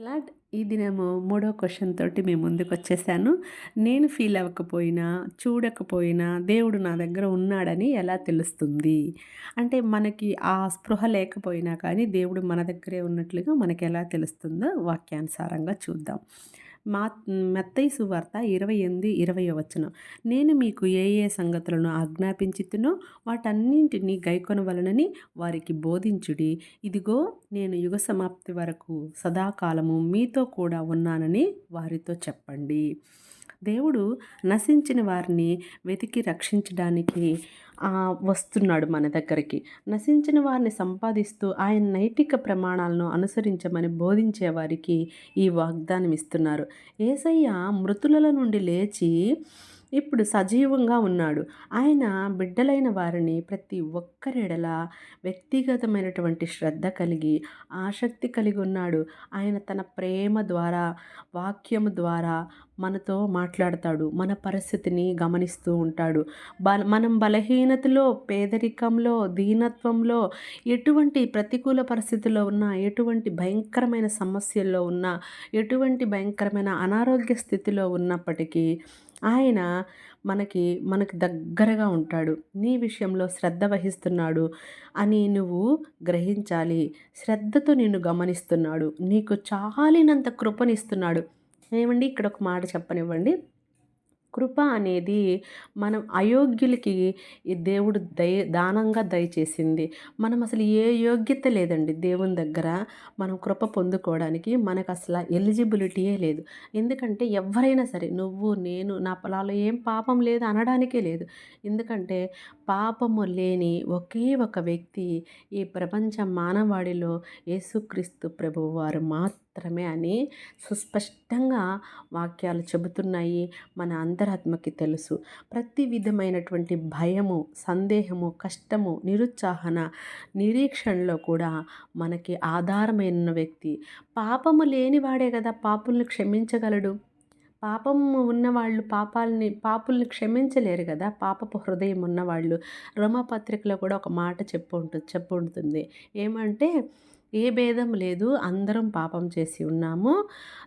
Lot ఈ దినము మూడో క్వశ్చన్ తోటి మేము ముందుకు వచ్చేసాను. నేను ఫీల్ అవ్వకపోయినా చూడకపోయినా దేవుడు నా దగ్గర ఉన్నాడని ఎలా తెలుస్తుంది? అంటే మనకి ఆ స్పృహ లేకపోయినా కానీ దేవుడు మన దగ్గరే ఉన్నట్లుగా మనకి ఎలా తెలుస్తుందో వాక్యానుసారంగా చూద్దాం. మా మెత్తయి సువార్త ఇరవై ఎనిమిది ఇరవై వచ్చిన నేను మీకు ఏ ఏ సంగతులను ఆజ్ఞాపించుతునో వాటన్నింటినీ గైకొనవలనని వారికి బోధించుడి. ఇదిగో నేను యుగ సమాప్తి వరకు సదాకాలము మీతో కూడా ఉన్నానని వారితో చెప్పండి. దేవుడు నశించిన వారిని వెతికి రక్షించడానికి వస్తున్నాడు మన దగ్గరికి. నశించిన వారిని సంపాదిస్తూ ఆయన నైతిక ప్రమాణాలను అనుసరించమని బోధించే వారికి ఈ వాగ్దానం ఇస్తున్నారు ఏసయ్య మృతుల నుండి లేచి ఇప్పుడు సజీవంగా ఉన్నాడు. ఆయన బిడ్డలైన వారిని ప్రతి ఒక్కరెడల వ్యక్తిగతమైనటువంటి శ్రద్ధ కలిగి ఆసక్తి కలిగి ఉన్నాడు. ఆయన తన ప్రేమ ద్వారా వాక్యము ద్వారా మనతో మాట్లాడతాడు. మన పరిస్థితిని గమనిస్తూ ఉంటాడు. బల మనం బలహీనతలో పేదరికంలో దీనత్వంలో ఎటువంటి ప్రతికూల పరిస్థితుల్లో ఉన్నా ఎటువంటి భయంకరమైన సమస్యల్లో ఉన్నా ఎటువంటి భయంకరమైన అనారోగ్య స్థితిలో ఉన్నప్పటికీ ఆయన మనకి మనకు దగ్గరగా ఉంటాడు. నీ విషయంలో శ్రద్ధ వహిస్తున్నాడు అని నువ్వు గ్రహించాలి. శ్రద్ధతో నిన్ను గమనిస్తున్నాడు. నీకు చాలినంత కృపనిస్తున్నాడు. ఏమండి? ఇక్కడ ఒక మాట చెప్పనివ్వండి. కృప అనేది మనం అయోగ్యులకి ఈ దేవుడు దయ దానంగా దయచేసింది. మనం అసలు ఏ యోగ్యత లేదండి దేవుని దగ్గర మనం కృప పొందుకోవడానికి. మనకు అసలు ఎలిజిబిలిటీయే లేదు. ఎందుకంటే ఎవరైనా సరే నువ్వు నేను నా పొలాల్లో ఏం పాపం లేదు అనడానికే లేదు. ఎందుకంటే పాపము లేని ఒకే ఒక వ్యక్తి ఈ ప్రపంచ మానవాడిలో యేసుక్రీస్తు ప్రభువు వారు మాత్రమే అని సుస్పష్టంగా వాక్యాలు చెబుతున్నాయి మన అంతరాత్మకి తెలుసు. ప్రతి విధమైనటువంటి భయము సందేహము కష్టము నిరుత్సాహన నిరీక్షణలో కూడా మనకి ఆధారమైన వ్యక్తి. పాపము లేనివాడే కదా పాపుల్ని క్షమించగలడు? పాపం ఉన్నవాళ్ళు పాపాలని పాపుల్ని క్షమించలేరు కదా? పాపపు హృదయం ఉన్నవాళ్ళు. రోమపత్రికలో కూడా ఒక మాట చెప్పు ఉంటుంది చెప్పు ఉంటుంది ఏమంటే ఏ భేదం లేదు. అందరం పాపం చేసి ఉన్నాము.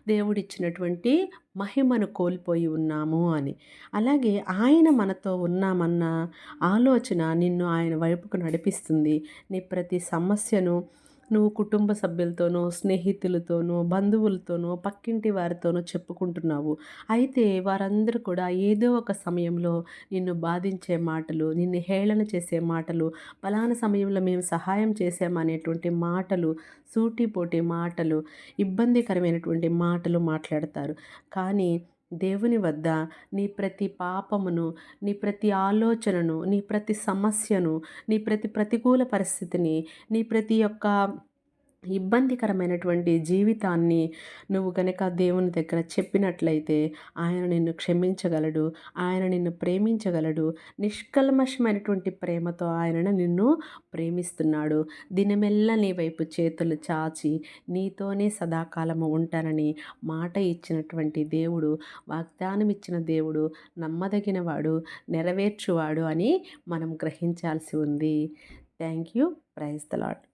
దేవుడిచ్చినటువంటి మహిమను కోల్పోయి ఉన్నాము అని. అలాగే ఆయన మనతో ఉన్నామన్న ఆలోచన నిన్ను ఆయన వైపుకు నడిపిస్తుంది. నీ ప్రతి సమస్యను నువ్వు కుటుంబ సభ్యులతోనో స్నేహితులతోనో బంధువులతోనో పక్కింటి వారితోనో చెప్పుకుంటున్నావు. అయితే వారందరూ కూడా ఏదో ఒక సమయంలో నిన్ను బాధించే మాటలు నిన్ను హేళన చేసే మాటలు పలానా సమయంలో మేము సహాయం చేసామనేటువంటి మాటలు సూటిపోటి మాటలు ఇబ్బందికరమైనటువంటి మాటలు మాట్లాడతారు. కానీ దేవుని వద్ద నీ ప్రతి పాపమును నీ ప్రతి ఆలోచనను నీ ప్రతి సమస్యను నీ ప్రతి ప్రతికూల పరిస్థితిని నీ ప్రతి యొక్క ఇబ్బందికరమైనటువంటి జీవితాన్ని నువ్వు కనుక దేవుని దగ్గర చెప్పినట్లయితే ఆయన నిన్ను క్షమించగలడు ఆయన నిన్ను ప్రేమించగలడు. నిష్కల్మషమైనటువంటి ప్రేమతో ఆయన నిన్ను ప్రేమిస్తున్నాడు. దినమెల్లా నీ వైపు చేతులు చాచి నీతోనే సదాకాలము ఉంటానని మాట ఇచ్చినటువంటి దేవుడు వాగ్దానం ఇచ్చిన దేవుడు నమ్మదగినవాడు నెరవేర్చువాడు అని మనం గ్రహించాల్సి ఉంది. Thank you. Praise the Lord